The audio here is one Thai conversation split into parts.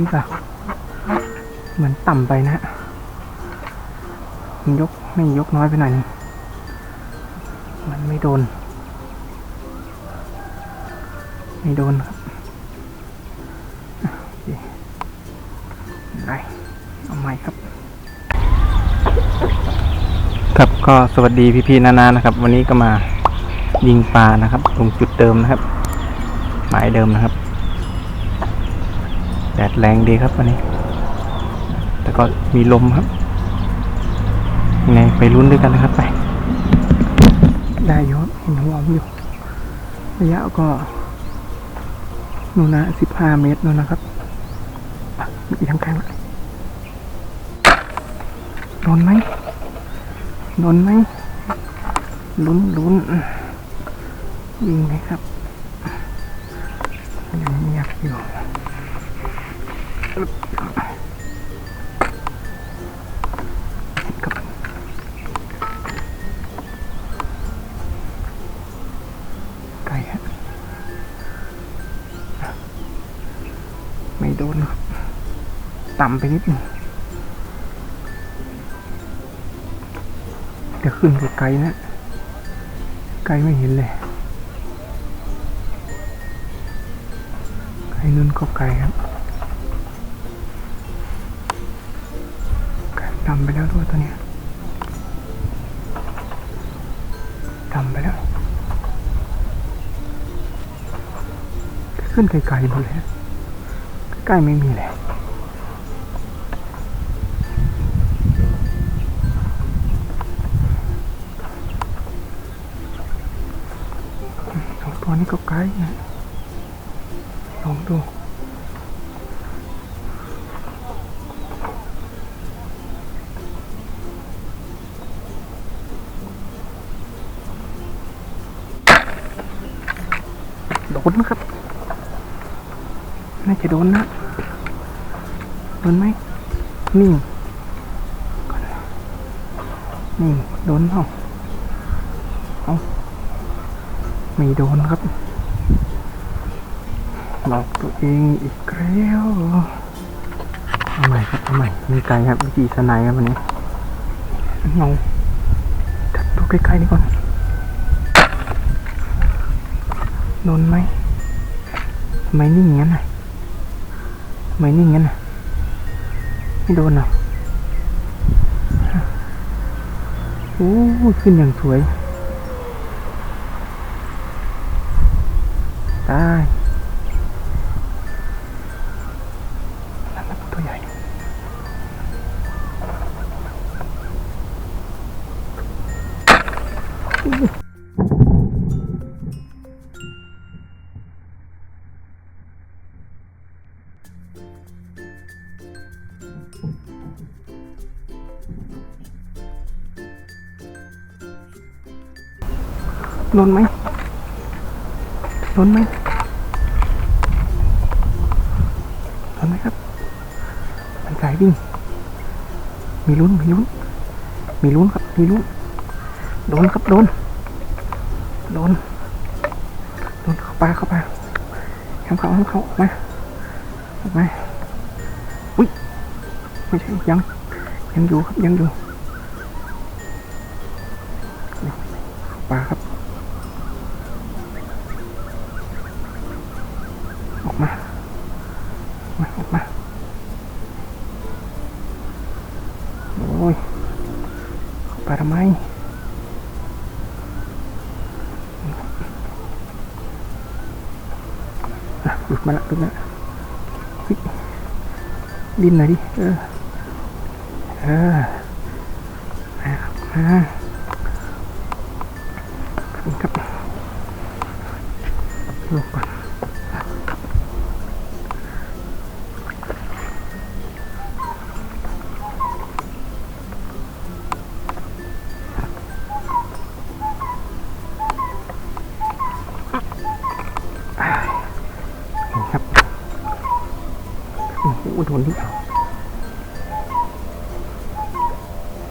อีกอะเหมือนต่ำไปนะมันยกไม่ยกน้อยไปหน่อยนึงมันไม่โดน ไม่โดนครับได้เอาใหม่ครับ ครับก็สวัสดีพี่ๆนานานะครับ วันนี้ก็มายิงปลานะครับ ตรงจุดเดิมนะครับ หมายเดิมนะครับ แดดแรงดีครับวันนี้ แต่ก็มีลมครับยังไงไปลุ้นด้วยกันนะครับไป ได้อยศเห็นหัวผมอยู่ระยะก็นู่นนะสิบห้าเมตรนู่นนะครับอีกทั้งแข้งละโดนไหมโดนไหมลุ้นลุ้นยิงไหมครับยังเงียบอยู่ ไก่ฮะไม่โดน ต่ำไปนิดนึงจะขึ้นไกลนะ ไกลไม่เห็นเลย ไกลนู่นก็ไกลครับ ดำไปแล้วด้วยตัวเนี้ยดำไปแล้ว ขึ้นไกลๆหมดเลยใกล้ไม่มีเลยสองตัวนี้ก็ไกลนะลองดู นครับ น่าจะโดนนะ โดนไหมนิ่นนิ่โดนเปล่าเอาไม่โดนครับ หลอกตัวเองอีกแล้วเอาใหม่ครับเอาใหม่มีไกลครับวิธีสนายครับวันนี้เงาจัดดูใกล้ๆนี่ก่อน โดนไหมทำไมนิ่งงั้นน่ะทำไมนิ่งงั้นน่ะ ไม่โดนหรอโอ้ขึ้นอย่างสวย ได้นั่นตัวใหญ่ โดนไหมโดนไหมทำไหมครับมันสายวิ่ง มีลุ้น มีลุ้น มีลุ้นครับ มีลุ้น โดนครับ โดน โดน โดนเข้าไปเข้าไปห้าเขาห้าเขาออกมาออกมา ไม่ใช่ยัง ยังอยู่ครับยังอยู่ปลาครับ ออกมา มาออกมาโอ้ยเข้าทำไมหลุดมาละหลุดมาละดิ้นหน่อยดิเออ เออมาครับมาขอบคุณครับลงก่อนครับโอ้โหโดนนิดเดียว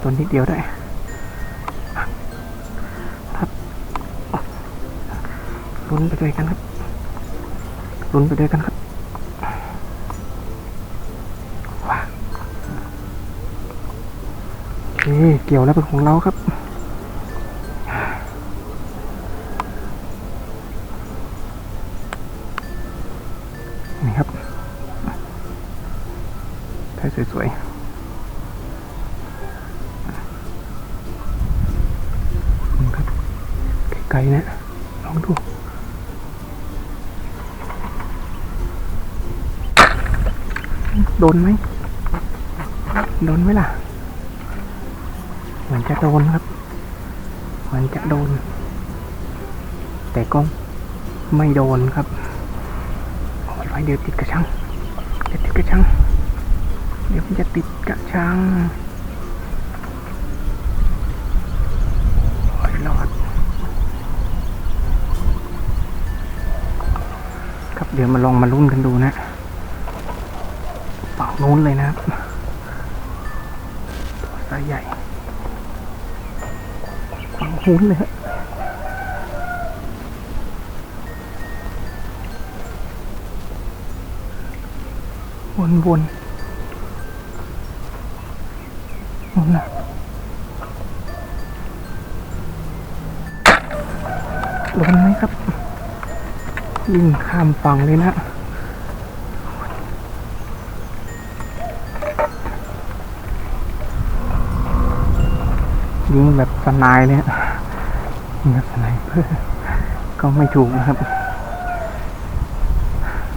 ตัวนิดเดียวได้ครับลุ้นไปด้วยกันครับลุ้นไปด้วยกันครับว้าเอเกี่ยวแล้วเป็นของเราครับนี่ครับแด้สวยๆ ไกลๆนะ ลองดูโดนไหม โดนไหมล่ะ เหมือนจะโดนครับ เหมือนจะโดน แต่ก็ไม่โดนครับโอ้ยไว้เดี๋ยวติดกระชังเดี๋ยวติดกระชัง เดี๋ยวมันจะติดกระชังโอ้ยรอด ครับ เดี๋ยวมาลองมาลุ้นกันดูนะฝั่งนู้นเลยนะครับตัวไซส์ใหญ่ฝั่งนู้นเลยฮะวนวนๆนู่นนะโดนไหมครับ ยิ่งข้ามฝั่งเลยนะยิงแบบสนายเลยนะยิงแบบสไนเปอก็ไม่ถูกนะครับ